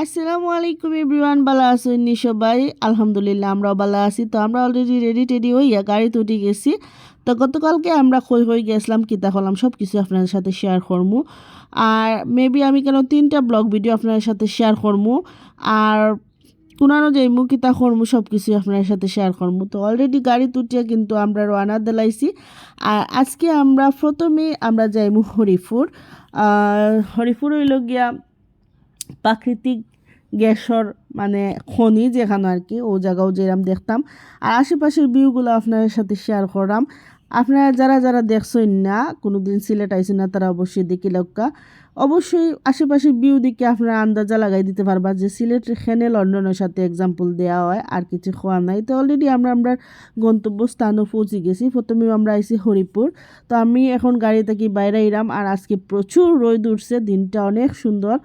আসসালামু আলাইকুম এভরিওয়ান, ভালো আছেন নি সবাই? আলহামদুলিল্লাহ, আমরাও ভালো আছি। তো আমরা অলরেডি রেডি টেডি হইয়া গাড়িতে উঠে গেছি। তো গতকালকে আমরা খই হয়ে গেছিলাম, কিতা হলাম সব কিছু আপনাদের সাথে শেয়ার করব আর মেবি আমি কেন তিনটা ব্লগ ভিডিও আপনাদের সাথে শেয়ার করব আর কোনানো যাইমু কিতা করমু সব কিছু আপনার সাথে শেয়ার করব তো অলরেডি গাড়ি তুটিয়া কিন্তু আমরা রানা দিলাইছি। আর আজকে আমরা প্রথমে আমরা যাইমু হরিপুর। হরিপুর হইল গিয়া প্রাকৃতিক গ্যাসর মানে খনি যেখানে আর কি, ও জায়গাও যেরাম দেখতাম। আর আশেপাশের ভিউগুলো আপনার সাথে শেয়ার করাম আপনারা যারা যারা দেখছেন না কোনো দিন সিলেট আইসেন না, তারা অবশ্যই দেখি লক্কা অবশ্যই আশেপাশের ভিউ দিকে আপনারা আন্দাজা লাগাই দিতে পারবা যে সিলেট এখানে লন্ডনের সাথে এক্সাম্পল দেওয়া হয়, আর কিছু খোয়া নাই। তো অলরেডি আমরা আমরা গন্তব্যস্থানও পৌঁছে গেছি। প্রথমে আমরা আইসি হরিপুর। তো আমি এখন গাড়ি থেকে বাইরে ইরাম, আর আজকে প্রচুর রোদ উঠছে, দিনটা অনেক সুন্দর।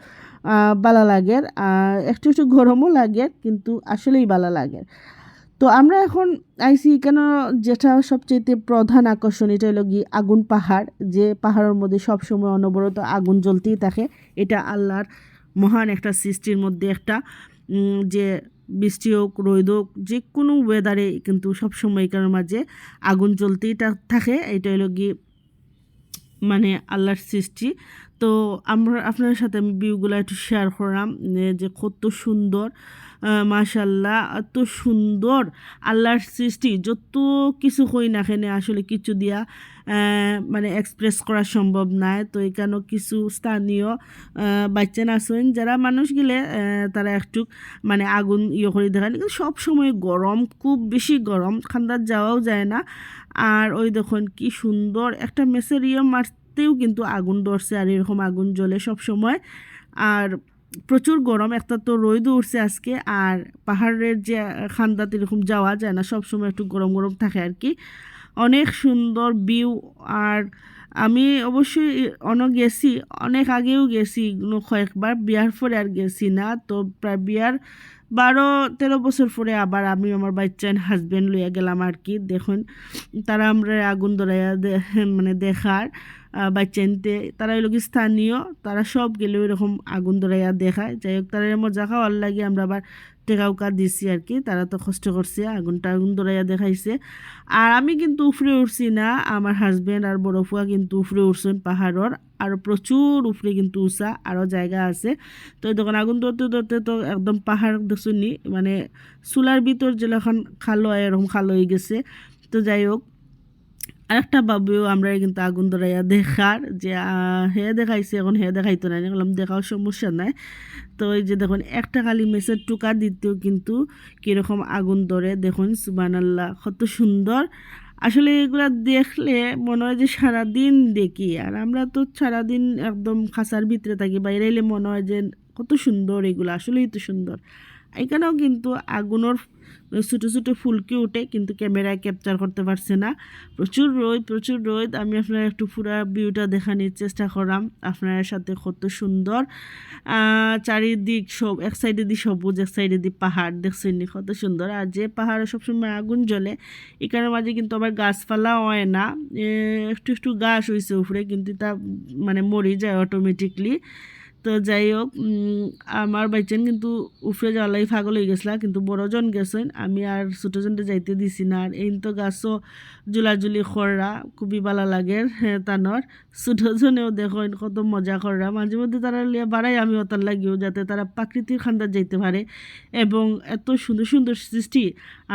ভালো লাগে একটু একটু গরমও লাগে কিন্তু আসলেই ভালো লাগে তো আমরা এখন আইসি কেন যেটা সবচেয়ে প্রধান আকর্ষণ, এটা হলো গিয়ে আগুন পাহাড়, যে পাহাড়ের মধ্যে সবসময় অনবরত আগুন জ্বলতেই থাকে। এটা আল্লাহর মহান একটা সৃষ্টির মধ্যে একটা যে বৃষ্টি হোক, রোদ হোক যে কোনো ওয়েদারে কিন্তু সবসময় এখানের মাঝে আগুন জ্বলতেই থাকে। এটা হলো গিয়ে মানে আল্লাহর সৃষ্টি। তো আমরা আপনার সাথে আমি ভিউগুলো একটু শেয়ার করলাম যে কত সুন্দর মাশাল্লাহ এত সুন্দর আল্লাহর সৃষ্টি। যত কিছু হই না খেনে আসলে কিছু দিয়া মানে এক্সপ্রেস করা সম্ভব নয় তো এখানেও কিছু স্থানীয় বাচ্চা আছেন, যারা মানুষ গেলে তারা একটু মানে আগুন ইয়ে করে দেখান কিন্তু সব সময় গরম, খুব বেশি গরম ঠান্ডার যাওয়াও যায় না। আর ওই দেখুন কি সুন্দর একটা মেসের ইয়ে মারতেও কিন্তু আগুন ধরছে আর এরকম আগুন জ্বলে সব সময়। আর প্রচুর গরম, একটা তো রোদ উঠছে আজকে, আর পাহাড়ের যে খান্দাতে এরকম যাওয়া যায় না, সব সময় একটু গরম গরম থাকে আর কি। অনেক সুন্দর ভিউ, আর আমি অবশ্যই অনেক গেছি, অনেক আগেও গেছি কয়েকবার বিয়ার পরে আর গেছি না, তো প্রায় বিয়ার বারো, তেরো বছর পরে আবার আমি আমার বাচ্চা হাজব্যান্ড লইয়া গেলাম আর কি, দেখুন। তারা আমরা আগুন ধরাইয়া মানে দেখার বাচ্চানতে তারা এলো স্থানীয়, তারা সব গেলে এরকম আগুন ধরাইয়া দেখায়। যাই হোক, তারা মজা খাওয়ার লাগে আমরা আবার টেকা উকা দিছি আর কি, তারা তো কষ্ট করছে আগুন ধরাইয়া দেখাইছে। আর আমি কিন্তু উফরে উঠছি না, আমার হাজব্যান্ড আর বড় ফুয়া কিন্তু উফরে উঠছেন পাহাড়র, আর প্রচুর উফরে কিন্তু উষা আরও জায়গা আছে। তো তখন আগুন ধরতে ধরতে তো একদম পাহাড় দেখুনি মানে চুলার ভিতর যেরকম খালো এরকম খালো হয়ে গেছে। তো যাই হোক আরেকটা বাবুও আমরা কিন্তু আগুন ধরাইয়া দেখার যে হে দেখাইছে, এখন হে দেখাইতো না বললাম দেখাও সমস্যা নাই। তো এই যে দেখুন, একটা খালি মেসের টুকা দিতেও কিন্তু কীরকম আগুন ধরে। দেখুন সুবান আল্লাহ কত সুন্দর। আসলে এগুলা দেখলে মনে হয় যে সারাদিন দেখি। আর আমরা তো সারাদিন একদম খাঁচার ভিতরে থাকি, বাইরে এলে মনে হয় যে কত সুন্দর এগুলো। আসলেই তো সুন্দর। এখানেও কিন্তু আগুনের ছোটো ছোটো ফুলকে উঠে কিন্তু ক্যামেরায় ক্যাপচার করতে পারছে না। প্রচুর রোদ প্রচুর রোদ। আমি আপনার একটু পুরো ভিউটা দেখানোর চেষ্টা করলাম। আপনার সাথে কত সুন্দর চারিদিক সব, এক সাইডে দিয়ে সবুজ, এক সাইডে দিয়ে পাহাড়। দেখছেন কত সুন্দর। আর যে পাহাড়ে সবসময় আগুন জ্বলে, এখানের মাঝে কিন্তু আবার গাছপালা হয় না। একটু একটু গাছ হয়েছে উপরে, কিন্তু তা মানে মরে যায় অটোমেটিকলি তো যাই হোক আমার বাইচেন কিন্তু উফরে যাওয়ালাই ফাগল হয়ে গেছিলা, কিন্তু বড়জন গেছেন, আমি আর ছোটোজনটা যাইতে দিছি না। আর এই তো গাছও জুলাজুলি খররা খুবই ভালো লাগে তানর ছোটোজনেও দেখো কত মজা খররা মাঝে মধ্যে তারা লিয়া বাড়াই আমি ওতার লাগিও, যাতে তারা প্রাকৃতিক খান্দার যাইতে পারে, এবং এত সুন্দর সুন্দর সৃষ্টি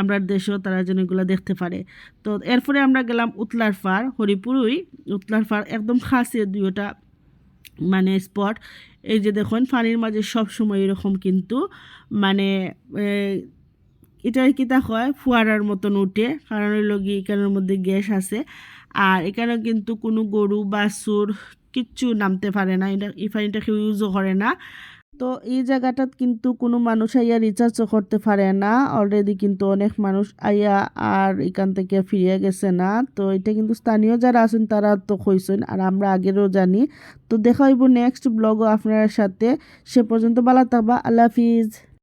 আমরা দেশেও তারা যেন এগুলো দেখতে পারে। তো এরপরে আমরা গেলাম উতলার ফার হরিপুরই। উতলার ফার একদম খাসে দুইটা মানে স্পট এই যে দেখুন পানির মাঝে সব সময় এরকম কিন্তু মানে এটা কিতা হয়, ফুয়ারার মতন উঠে, কারণ ওই লোক এখানের মধ্যে গ্যাস আছে। আর এখানে কিন্তু কোনো গরু বা সুর কিচ্ছু নামতে পারে না, এটা, এই পানিটা কেউ ইউজও করে না। তো এই জায়গাটাত কিন্তু কোনো মানুষ আইয়া রিচার্জও করতে পারে না। অলরেডি কিন্তু অনেক মানুষ আইয়া আর এখান থেকে ফিরিয়ে গেছে না। তো এটা কিন্তু স্থানীয় যারা আছেন তারা তো কইছেন, আর আমরা আগেরও জানি। তো দেখা হইব নেক্সট ব্লগও আপনার সাথে। সে পর্যন্ত ভালো থাকবা। আল্লাহ হাফিজ।